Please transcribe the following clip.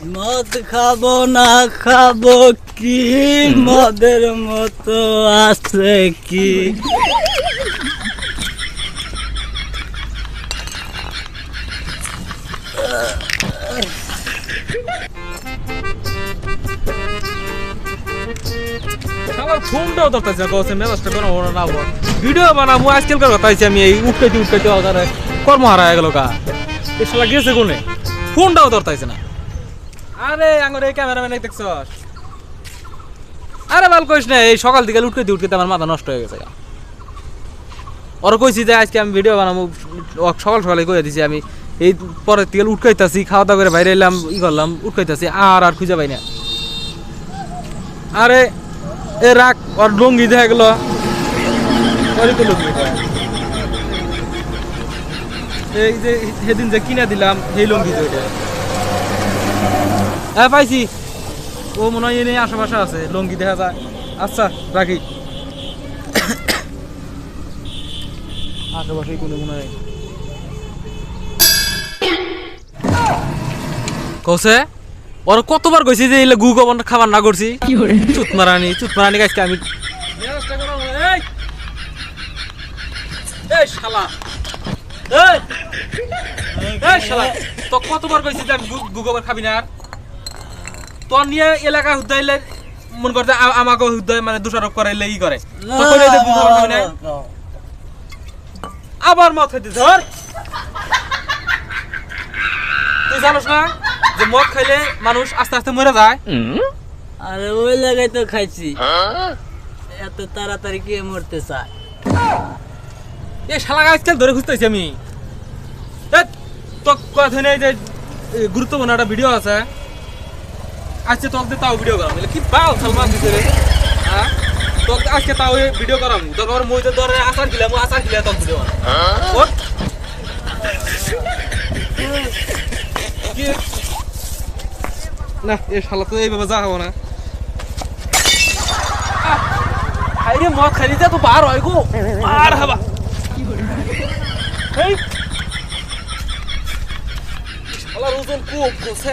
মদ খাব না খাব কি? মদের মতো আছে কি? ফোনটাও ধরতেছে মেজাজটা কোনো না ভিডিও বানাবো আজকালকার কথা হয়েছে আমি এই কর্ম হারা গেল কা এ শালা গেছে কোনে? ফোনটাও ধরতেছে না। আরে আঙুর এই ক্যামেরাম্যান দেখছস আরে, বাল কইস না, এই সকাল থেকে উঠকাইতে উঠকাইতে আমার মাথা নষ্ট হয়ে গেছে। ওর কইছি যে, আজকে আমি ভিডিও বানাবো সকাল সকালে কইয়া দিছি আমি, এই পরের থেকে উঠকাইতাছি খাওয়া দাওয়া করে বাইরে এলাম, ই করলাম উঠকাইতাছি আর আর খুঁজে পাই না আরে, এ রাখ ওর লুঙ্গি দেখা গেল। এই যে, সেদিন যে কিনা দিলাম, সেই লুঙ্গি তো হ্যাঁ পাইছি। ও মনে হয় এনে আশেপাশে আছে লুঙ্গি দেখা যায়। আচ্ছা রাখি। আশেপাশেই কোনো মনে হয়। কৌছে ওর কতবার কইছি যে এলে গু গবন খাবার না করছি? চুত মারানি চুত মারানি গাছকে আমি। শালা! এই! শালা! তো কতবার কইছি যে আমি গু- গু গোবর খাবি না আর? তোর নিয়ে এলাকা হুদাইলে মন করতে আমাকে হুদাই মানে দোষারোপ ই করে। না আবার মদ খাইতে ধর। তুই জানোস না যে মদ খাইলে মানুষ আস্তে আস্তে মরে যায়? আরে ওই লাগাই তো খাইছি। এত তাড়াতাড়ি কে মরতে চায়? এই শালা আজকাল ধরে খুঁজতেছি আমি? তো কথা নেই যে গুরুত্বপূর্ণ একটা ভিডিও আছে। আজকে তোকে তাও ভিডিও করাম। কি পাও সালমান দিতে রে? হ্যাঁ? তোকে আজকে তাও ভিডিও করাম। তোকে আমার মইতে ধরে আসার দিলাম আসার দিলে তোকে ভিডিও ওর কি? না এ শালা তো এইভাবে যা হব না। খাইরে মদ খাইলে তো বার হয় গো। আর হবা। এই শালার ওজন খুব গোছে